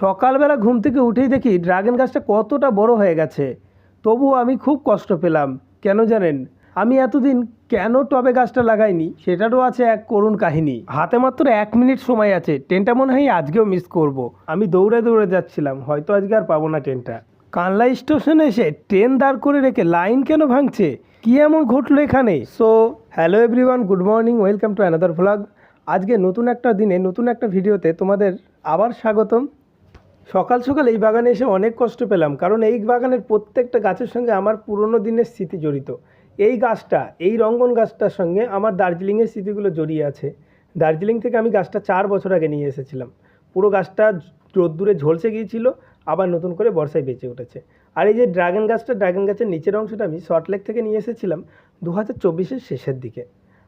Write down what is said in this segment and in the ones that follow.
সকালবেলা ঘুম থেকে উঠেই দেখি ড্রাগন গাছটা কতটা বড় হয়ে গেছে। তবুও আমি খুব কষ্ট পেলাম। কেন জানেন? আমি এতদিন কেন টবে গাছটা লাগাইনি, সেটারও আছে এক করুণ কাহিনী। হাতে মাত্র এক মিনিট সময় আছে, ট্রেনটা মনে হয় আজকেও মিস করব। আমি দৌড়ে দৌড়ে যাচ্ছিলাম, হয়তো আজকে আর পাবো না ট্রেনটা। কানলা স্টেশনে এসে ট্রেন দাঁড় করে রেখে লাইন কেন ভাঙছে? কি এমন ঘটলো এখানে? So hello everyone good morning welcome to another vlog আজকে নতুন একটা দিনে, নতুন একটা ভিডিওতে তোমাদের আবার স্বাগতম। সকাল সকাল এই বাগানে এসে অনেক কষ্ট পেলাম, কারণ এই বাগানের প্রত্যেকটা গাছের সঙ্গে আমার পুরনো দিনের স্মৃতি জড়িত। এই গাছটা, এই রঙ্গন গাছটার সঙ্গে আমার দার্জিলিংয়ের স্মৃতিগুলো জড়িয়ে আছে। দার্জিলিং থেকে আমি গাছটা চার বছর আগে নিয়ে এসেছিলাম। পুরো গাছটা রোদ্দুরে ঝলসে গিয়েছিল, আবার নতুন করে বর্ষায় বেঁচে উঠেছে। আর এই যে ড্রাগন গাছটা, ড্রাগন গাছের নিচের অংশটা আমি সল্টলেক থেকে নিয়ে এসেছিলাম দু হাজার চব্বিশের শেষের দিকে।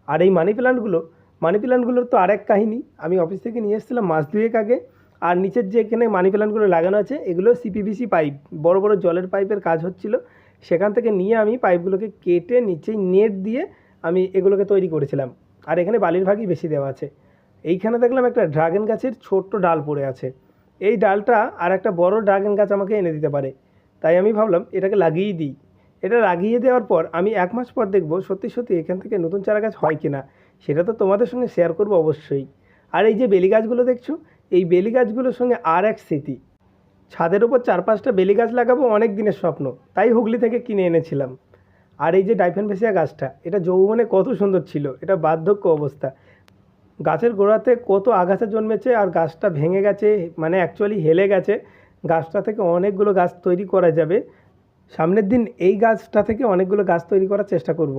আর এই মানি প্ল্যান্টগুলো মানি প্ল্যান্টগুলোর তো আরেক কাহিনী, আমি অফিস থেকে নিয়ে এসেছিলাম মাস দুয়েক আগে। আর নিচের যে এখানে মানি প্ল্যান্টগুলো লাগানো আছে, এগুলো সিপিভিসি পাইপ বড় বড় জলের পাইপের কাজ হচ্ছিল। সেখান থেকে নিয়ে আমি পাইপগুলোকে কেটে নিচেই নেট দিয়ে আমি এগুলোকে তৈরি করেছিলাম। আর এখানে বালির ভাগই বেশি দেওয়া আছে। এইখানে দেখলাম একটা ড্রাগন গাছের ছোট্ট ডাল পড়ে আছে। এই ডালটা আর একটা বড় ড্রাগন গাছ আমাকে এনে দিতে পারে। তাই আমি ভাবলাম, এটাকে লাগিয়েই দিই। এটা লাগিয়ে দেওয়ার পর আমি এক মাস পর দেখব, সত্যি সত্যি এখান থেকে নতুন চারা গাছ হয় কিনা, সেটা তো তোমাদের সঙ্গে শেয়ার করব অবশ্যই। আর এই যে বেলি গাছগুলো দেখছ এই বেলি গাছগুলোর সঙ্গে আর এক স্মৃতি। ছাদের ওপর চার পাঁচটা বেলি গাছ লাগাবো অনেক দিনের স্বপ্ন, তাই হুগলি থেকে কিনে এনেছিলাম। আর এই যে ডাইফেনভেসিয়া গাছটা, এটা যৌবনে কত সুন্দর ছিল, এটা বার্ধক্য অবস্থা। গাছের গোড়াতে কত আগাছা জন্মেছে আর গাছটা ভেঙে গেছে মানে অ্যাকচুয়ালি হেলে গেছে। গাছটা থেকে অনেকগুলো গাছ তৈরি করা যাবে। সামনের দিন এই গাছটা থেকে অনেকগুলো গাছ তৈরি করার চেষ্টা করব।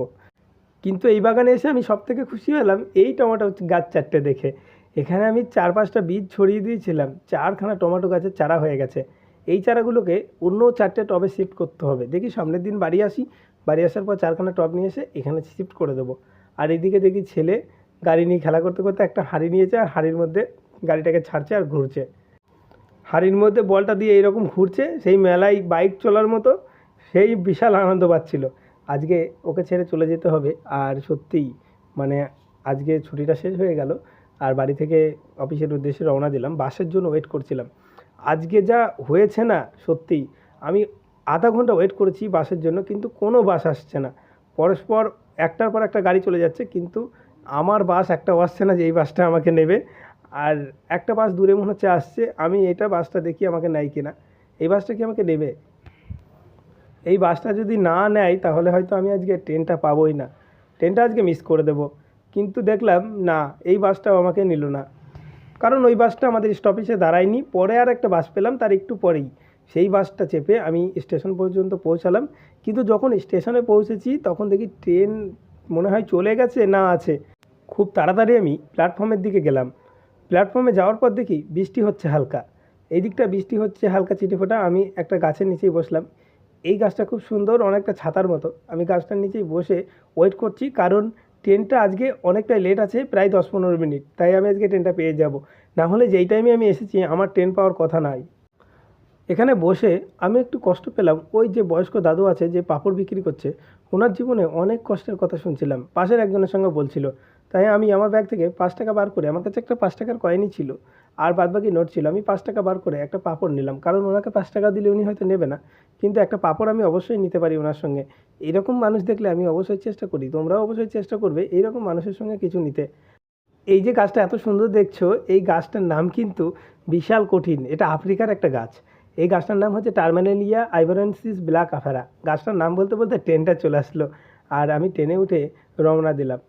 কিন্তু এই বাগানে এসে আমি সব থেকে খুশি হলাম, এই টমেটো গাছ চারটে দেখে। এখানে আমি চার পাঁচটা বীজ ছড়িয়ে দিয়েছিলাম। চারখানা টমেটো গাছের চারা হয়ে গেছে। এই চারাগুলোকে অন্য চারটে টবে শিফট করতে হবে। দেখি সামনের দিন বাড়ি আসি। বাড়ি আসার পর চারখানা টব নিয়ে এসে এখানে শিফট করে দেবো। আর এইদিকে দেখি ছেলে গাড়ি নিয়ে খেলা করতে করতে একটা হাঁড়ি নিয়েছে আর হাঁড়ির মধ্যে গাড়িটাকে ছাড়ছে আর ঘুরছে। হাঁড়ির মধ্যে বলটা দিয়ে এইরকম ঘুরছে, সেই মেলায় বাইক চলার মতো সেই বিশাল আনন্দ পাচ্ছিল। আজকে ওকে ছেড়ে চলে যেতে হবে। আর সত্যিই মানে আজকে ছুটিটা শেষ হয়ে গেল। আর বাড়ি থেকে অফিসের উদ্দেশ্যে রওনা দিলাম। বাসের জন্য ওয়েট করছিলাম। আজকে যা হয়েছে না সত্যিই আমি আধা ঘণ্টা ওয়েট করেছি বাসের জন্য, কিন্তু কোনো বাস আসছে না। পরস্পর একটার পর একটা গাড়ি চলে যাচ্ছে, কিন্তু আমার বাস একটা আসছে না যে এই বাসটা আমাকে নেবে। আর একটা বাস দূরে মনে হচ্ছে আসছে, আমি এটা বাসটা দেখি আমাকে নেয় কিনা। এই বাসটা কি আমাকে নেবে? এই বাসটা যদি না নেয়, তাহলে হয়তো আমি আজকে ট্রেনটা পাবোই না। ট্রেনটা আজকে মিস করে দেবো। কিন্তু দেখলাম, না, এই বাসটাও আমাকে নিল না। কারণ ওই বাসটা আমাদের স্টপেজে দাঁড়ায়নি। পরে আর একটা বাস পেলাম, তার একটু পরেই। সেই বাসটা চেপে আমি স্টেশন পর্যন্ত পৌঁছালাম। কিন্তু যখন স্টেশনে পৌঁছেছি, তখন দেখি ট্রেন মনে হয় চলে গেছে, না আছে। খুব তাড়াতাড়ি আমি প্ল্যাটফর্মের দিকে গেলাম। প্ল্যাটফর্মে যাওয়ার পর দেখি বৃষ্টি হচ্ছে হালকা। এই দিকটা বৃষ্টি হচ্ছে হালকা চিটেফোঁটা, আমি একটা গাছের নিচেই বসলাম। এই গাছটা খুব সুন্দর, অনেকটা ছাতার মতো। আমি গাছটার নিচেই বসে ওয়েট করছি, কারণ ট্রেনটা আজকে অনেকটাই লেট আছে, প্রায় দশ পনেরো মিনিট। তাই আমি আজকে ট্রেনটা পেয়ে যাব। না হলে যেই টাইমে আমি এসেছি, আমার ট্রেন পাওয়ার কথা নাই। এখানে বসে আমি একটু কষ্ট পেলাম। ওই যে বয়স্ক দাদু আছে, যে পাপড় বিক্রি করছে, ওনার জীবনে অনেক কষ্টের কথা শুনছিলাম। পাশের একজনের সঙ্গে বলছিল, তাই আমি আমার ব্যাগ থেকে পাঁচ টাকা বার করে, আমার কাছে একটা পাঁচ টাকার কয়েনই ছিল। আর বাদবাকি নোট ছিল, আমি পাঁচ টাকা বার করে একটা পাপড় নিলাম। কারণ ওনাকে পাঁচ টাকা দিলে উনি হয়তো নেবে না। কিন্তু একটা পাপড় আমি অবশ্যই নিতে পারি ওনার সঙ্গে। এরকম মানুষ দেখলে আমি অবশ্যই চেষ্টা করি, তোমরাও অবশ্যই চেষ্টা করবে এইরকম মানুষের সঙ্গে কিছু নিতে। এই যে গাছটা এত সুন্দর দেখছ, এই গাছটার নাম কিন্তু বিশাল কঠিন। এটা আফ্রিকার একটা গাছ। এই গাছটার নাম হচ্ছে টার্মানেলিয়া আইভারেন্সিস ব্ল্যাক আফারা। গাছটার নাম বলতে বলতে ট্রেনটা চলে আসলো। আর আমি ট্রেনে উঠে রওনা দিলাম।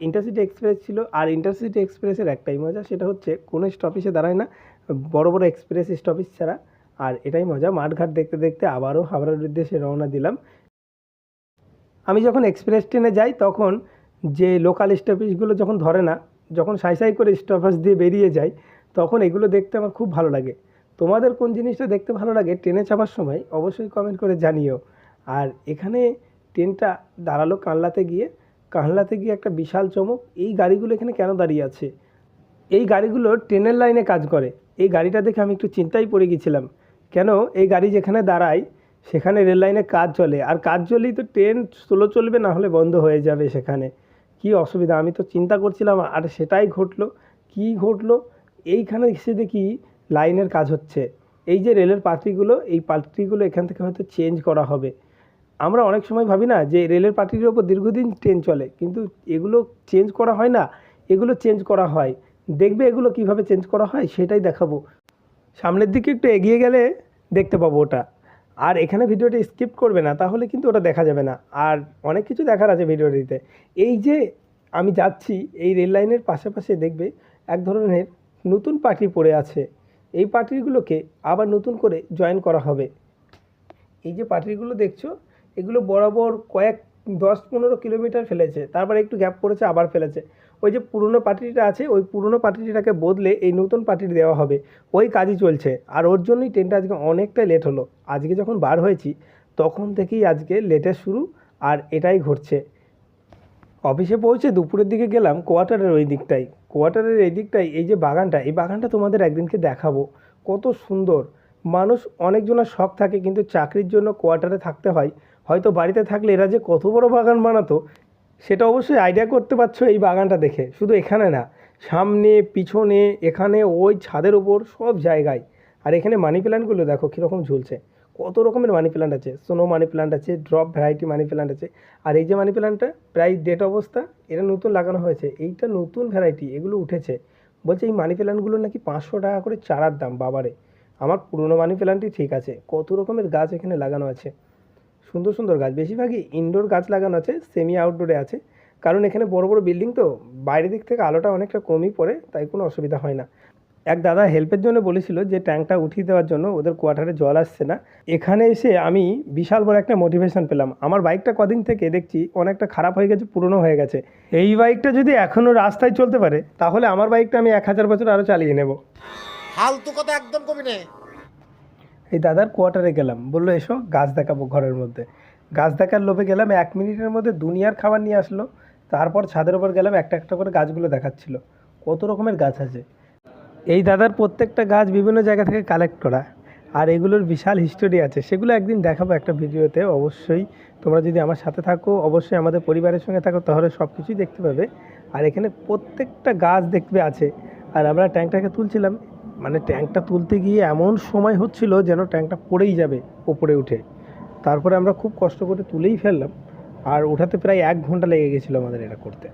ইন্টারসিটি এক্সপ্রেস ছিল আর ইন্টারসিটি এক্সপ্রেসের একটাই মজা, সেটা হচ্ছে কোনো স্টপেজে দাঁড়ায় না। বড় বড় এক্সপ্রেস স্টপেজ ছাড়া। আর এটাই মজা, মাঠঘাট দেখতে দেখতে আবারও হাওড়ার উদ্দেশ্যে রওনা দিলাম। আমি যখন এক্সপ্রেস ট্রেনে যাই, তখন যে লোকাল স্টপেজগুলো যখন ধরে না, যখন সাই সাই করে স্টপেজ দিয়ে বেরিয়ে যায় তখন এগুলো দেখতে আমার খুব ভালো লাগে। তোমাদের কোন জিনিসটা দেখতে ভালো লাগে ট্রেনে চাপার সময় অবশ্যই কমেন্ট করে জানিও। আর এখানে ট্রেনটা দাঁড়াল কানলাতে গিয়ে। কানলাতে গিয়ে একটা বিশাল চমক, এই গাড়িগুলো এখানে কেন দাঁড়িয়ে আছে? এই গাড়িগুলো ট্রেনের লাইনে কাজ করে। এই গাড়িটা দেখে আমি একটু চিন্তায় পড়ে গেছিলাম, কেন এই গাড়ি যেখানে দাঁড়ায়, সেখানে রেল লাইনে কাজ চলে? আর কাজ চলেই তো ট্রেন স্লো চলবে, না হলে বন্ধ হয়ে যাবে সেখানে। কি অসুবিধা? আমি তো চিন্তা করছিলাম, আর সেটাই ঘটলো। কি ঘটলো? এইখানে এসে দেখি লাইনের কাজ হচ্ছে। এই যে রেলের পাত্রিগুলো, এই পাত্রিগুলো এখান থেকে হয়তো চেঞ্জ করা হবে। আমরা অনেক সময় ভাবি না যে রেলের পাত্রির ওপর দীর্ঘদিন ট্রেন চলে, কিন্তু এগুলো চেঞ্জ করা হয় না। এগুলো চেঞ্জ করা হয়। দেখবে এগুলো কীভাবে চেঞ্জ করা হয় সেটাই দেখাবো। সামনের দিকে একটু এগিয়ে গেলে দেখতে পাবো ওটা। আর এখানে ভিডিওটা স্কিপ করবে না, তাহলে কিন্তু ওটা দেখা যাবে না। আর অনেক কিছু দেখার আছে ভিডিওটিতে এই যে আমি যাচ্ছি, এই রেল লাইনের পাশাপাশি দেখবে এক ধরনের নতুন পার্টি পড়ে আছে। এই পার্টিগুলোকে আবার নতুন করে জয়েন করা হবে। এই যে পার্টিগুলো দেখছ এগুলো বরাবর কয়েক দশ পনেরো কিলোমিটার ফেলেছে, তারপরে একটু গ্যাপ করেছে, আবার ফেলেছে। ওই যে পুরনো পার্টিটা আছে, ওই পুরনো পার্টিটাকে বদলে এই নতুন পার্টিটি দেওয়া হবে। ওই কাজই চলছে। আর ওর জন্যই ট্রেনটা আজকে অনেকটাই লেট হলো। আজকে যখন বার হয়েছি, তখন থেকেই আজকে লেটের শুরু, আর এটাই ঘটছে। অফিসে পৌঁছে দুপুরের দিকে গেলাম কোয়ার্টারের ওই দিকটাই কোয়ার্টারের এই দিকটাই এই যে বাগানটা, এই বাগানটা তোমাদের একদিনকে দেখাবো। কত সুন্দর। মানুষ অনেকজনের শখ থাকে, কিন্তু চাকরির জন্য কোয়ার্টারে থাকতে হয়। হয়তো বাড়িতে থাকলে এরা যে কত বড় বাগান বানাতো, সেটা অবশ্যই আইডিয়া করতে পারছ এই বাগানটা দেখে। শুধু এখানে না, সামনে, পিছনে, এখানে, ওই ছাদের ওপর সব জায়গায়। আর এখানে মানি প্ল্যান্টগুলো দেখো কীরকম ঝুলছে। কত রকমের মানি প্ল্যান্ট আছে। সোনো মানি প্ল্যান্ট আছে ড্রপ ভ্যারাইটি মানি প্ল্যান্ট আছে। আর এই যে মানি প্ল্যান্টটা প্রায় ডেট অবস্থা, এটা নতুন লাগানো হয়েছে। এইটা নতুন ভ্যারাইটি এগুলো উঠেছে। বলছে এই মানি প্ল্যান্টগুলো নাকি পাঁচশো টাকা করে চারার দাম, বাবারে। আমার পুরনো মানি প্ল্যান্টই ঠিক আছে। কত রকমের গাছ এখানে লাগানো আছে। সুন্দর সুন্দর গাছ। বেশিরভাগই ইনডোর গাছ লাগানো আছে সেমি আউটডোরে আছে। কারণ এখানে বড় বড় বিল্ডিং তো, বাইরের দিক থেকে আলোটা অনেকটা কমই পড়ে, তাই কোনো অসুবিধা হয় না। এক দাদা হেল্পের জন্য বলেছিল যে ট্যাঙ্কটা উঠিয়ে দেওয়ার জন্য ওদের কোয়ার্টারে জল আসছে না। এখানে এসে আমি বিশাল বড় একটা মোটিভেশন পেলাম। আমার বাইকটা কদিন থেকে দেখছি অনেকটা খারাপ হয়ে গেছে, পুরনো হয়ে গেছে। এই বাইকটা যদি এখনও রাস্তায় চলতে পারে, তাহলে আমার বাইকটা আমি এক হাজার বছর আরও চালিয়ে নেব। ফালতু কথা একদম কবি নে এই দাদার কোয়ার্টারে গেলাম। বলল, এসো, গাছ দেখাবো ঘরের মধ্যে। গাছ দেখার লোভে গেলাম, এক মিনিটের মধ্যে দুনিয়ার খাবার নিয়ে আসলো। তারপর ছাদের উপর গেলাম, একটা একটা করে গাছগুলো দেখাচ্ছিল। কত রকমের গাছ আছে। এই দাদার প্রত্যেকটা গাছ বিভিন্ন জায়গা থেকে কালেক্ট করা। আর এগুলোর বিশাল হিস্টোরি আছে। সেগুলো একদিন দেখাবো একটা ভিডিওতে। অবশ্যই তোমরা যদি আমার সাথে থাকো, অবশ্যই আমাদের পরিবারের সঙ্গে থাকো, তাহলে সব কিছুই দেখতে পাবে। আর এখানে প্রত্যেকটা গাছ দেখবে আছে। আর আমরা ট্যাঙ্কটাকে তুলছিলাম। মানে ট্যাঙ্কটা তুলতে গিয়ে এমন সময় হচ্ছিল যেন ট্যাঙ্কটা পড়েই যাবে ওপরে উঠে। তারপরে আমরা খুব কষ্ট করে তুলেই ফেললাম। আর ওঠাতে প্রায় এক ঘণ্টা লেগে গেছিল আমাদের এটা করতে।